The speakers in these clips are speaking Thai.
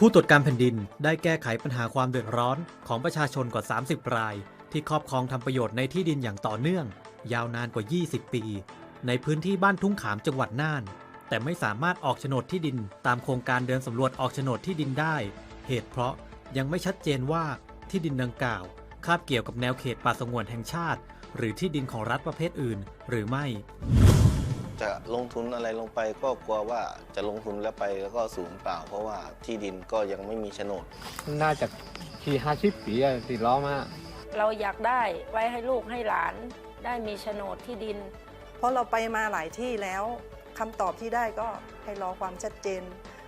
ผู้ตรวจการแผ่นดินได้แก้ไขปัญหาความเดือดร้อนของประชาชนกว่า 30 ราย ที่ครอบครองทำประโยชน์ในที่ดินอย่างต่อเนื่อง ยาวนานกว่า 20 ปี ในพื้นที่บ้านทุ่งขามจังหวัดน่าน แต่ไม่สามารถออกโฉนดที่ดินตามโครงการเดินสำรวจออกโฉนดที่ดินได้ เหตุเพราะยังไม่ชัดเจนว่าที่ดินดังกล่าว คาบเกี่ยวกับแนวเขตป่าสงวนแห่งชาติ หรือที่ดินของรัฐประเภทอื่น หรือไม่ จะลงทุนอะไรลงไปก็กลัวว่าจะลงทุนแล้วไปแล้วก็สูญเปล่า เพราะว่าที่ดินก็ยังไม่มีโฉนด น่าจะที่ห้าสิบปีอะที่ล้อมาเราอยากได้ไว้ให้ลูกให้หลานได้มีโฉนดที่ดิน เพราะเราไปมาหลายที่แล้วคำตอบที่ได้ก็ให้รอความชัดเจน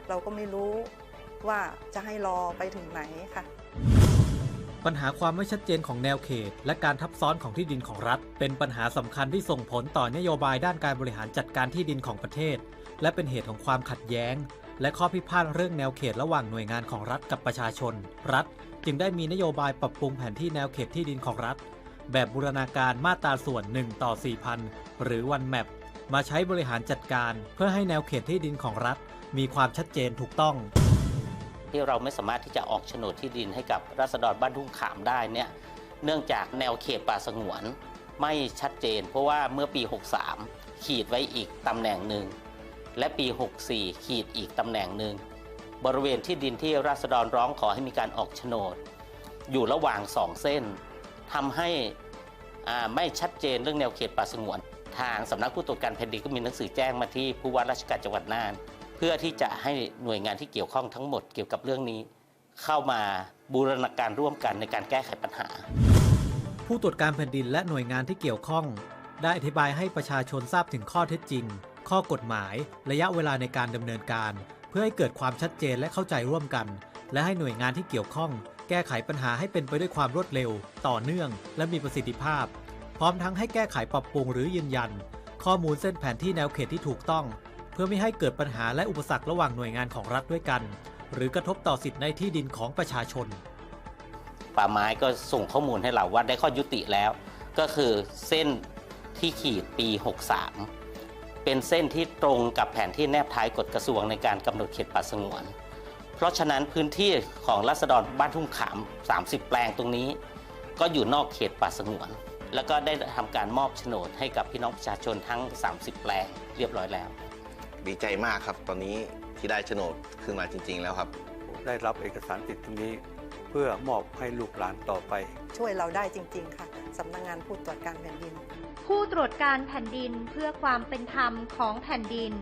เราก็ไม่รู้ว่าจะให้รอไปถึงไหนค่ะ ปัญหาความไม่ชัดเจนของแนวเขต และการทับซ้อนของที่ดินของรัฐ เป็นปัญหาสำคัญที่ส่งผลต่อนโยบายด้านการบริหารจัดการที่ดินของประเทศ และเป็นเหตุของความขัดแย้ง และข้อพิพาทเรื่องแนวเขตระหว่างหน่วยงานของรัฐกับประชาชน รัฐจึงได้มีนโยบายปรับปรุงแผนที่แนวเขตที่ดินของรัฐ แบบบูรณาการมาตราส่วน1ต่อ4,000 หรือวันแมปมาใช้บริหารจัดการ เพื่อให้แนวเขตที่ดินของรัฐ มีความชัดเจนถูกต้อง ที่เราไม่สามารถที่จะออกโฉนดที่ดินให้กับรัษฎรบ้านทุ่งขามได้เนี่ยเนื่องจากแนวเขตป่าสงวนไม่ชัดเจน เพราะว่าเมื่อปี 63 ขีดไว้อีกตำแหน่งหนึ่ง และปี 64 ขีดอีกตำแหน่งหนึ่ง บริเวณที่ดินที่รัษฎรร้องขอให้มีการออกโฉนด อยู่ระหว่างสองเส้นทำให้ไม่ชัดเจนเรื่องแนวเขตป่าสงวน ทางสำนักผู้ตรวจการแผ่นดินก็มีหนังสือแจ้งมาที่ผู้ว่าราชการจังหวัดน่าน พื่อที่จะให้หน่วยงานที่เกี่ยวข้องทั้งหมดเกี่ยวกับเรื่องนี้ เข้ามาบูรณาการร่วมกันในการแก้ไขปัญหา ผู้ตรวจการแผ่นดินและหน่วยงานที่เกี่ยวข้อง ได้อธิบายให้ประชาชนทราบถึงข้อเท็จจริง ข้อกฎหมาย ระยะเวลาในการดำเนินการ เพื่อให้เกิดความชัดเจนและเข้าใจร่วมกัน และให้หน่วยงานที่เกี่ยวข้อง แก้ไขปัญหาให้เป็นไปด้วยความรวดเร็ว ต่อเนื่อง และมีประสิทธิภาพ พร้อมทั้งให้แก้ไขปรับปรุงหรือยืนยัน ข้อมูลเส้นแผนที่แนวเขตที่ถูกต้อง พื่อไม่ให้เกิดปัญหาและอุปสรรคระหว่างหน่วยงานของรัฐด้วยกัน หรือกระทบต่อสิทธิในที่ดินของประชาชน ป่าไม้ก็ส่งข้อมูลให้เราว่าได้ข้อยุติแล้ว ก็คือเส้นที่ขีดปี 63 เป็นเส้นที่ตรงกับแผนที่แนบท้ายกฎกระทรวงในการกำหนดเขตป่าสงวน เพราะฉะนั้นพื้นที่ของรัษฎรบ้านทุ่งขาม 30 แปลงตรงนี้ ก็อยู่นอกเขตป่าสงวน แล้วก็ได้ทำการมอบโฉนดให้กับพี่น้องประชาชนทั้ง 30 แปลงเรียบร้อยแล้ว ดีใจมากครับ ตอนนี้ที่ได้โฉนดขึ้นมาจริง ๆ แล้วครับ ได้รับเอกสารสิทธิ์ตรงนี้ เพื่อมอบให้ลูกหลานต่อไป ช่วยเราได้จริง ๆ ค่ะสำนักงงานผู้ตรวจการแผ่นดิน ผู้ตรวจการแผ่นดินเพื่อความเป็นธรรมของแผ่นดิน